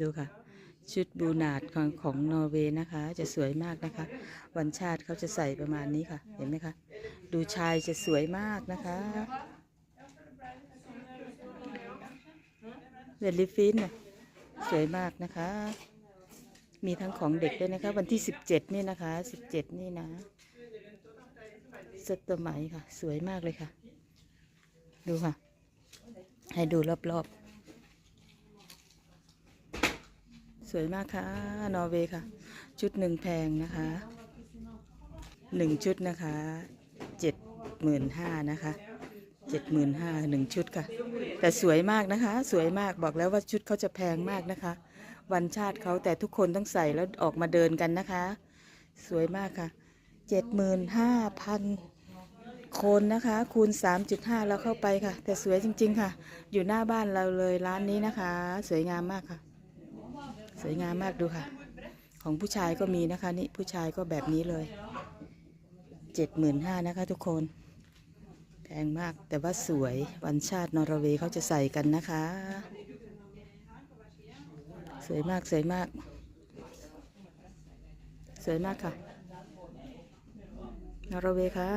ดูค่ะ ชุดบูนาดของของนอร์เวย์นะคะ จะสวยมากนะคะ วันชาติเขาจะใส่ประมาณนี้ค่ะ เห็นไหมคะ ดูชายจะสวยมากนะคะเวลลิฟินน่ะสวยมากนะคะ มีทั้งของเด็กด้วยนะคะ วันที่ 17 นี่นะคะ 17 นี่นะสตอไหมค่ะ สวยมากเลยค่ะ ดูค่ะ ให้ดูรอบๆ สวยมากค่ะนอร์เวย์ค่ะ ชุดหนึ่งแพงนะคะหนึ่งชุดนะคะเจ็ดหมื่นห้านะคะเจ็ดหมื่นห้าหนึ่งชุดค่ะ แต่สวยมากนะคะ สวยมากบอกแล้วว่าชุดเขาจะแพงมากนะคะ วันชาติเขาแต่ทุกคนต้องใส่แล้วออกมาเดินกันนะคะ สวยมากค่ะเจ็ดหมื่นห้าพันคนนะคะ คูณ 3.5แล้วเข้าไปค่ะ แต่สวยจริง ๆ ค่ะ อยู่หน้าบ้านเราเลยร้านนี้นะคะ สวยงามมากค่ะ สวยงามมากดูค่ะ ของผู้ชายก็มีนะคะ นี่ผู้ชายก็แบบนี้เลยเจ็ดหมื่นห้านะคะทุกคนแพงมากแต่ว่าสวยวันชาตินอร์เวย์เขาจะใส่กันนะคะ สวยมากสวยมาก สวยมากค่ะนอร์เวย์ค่ะ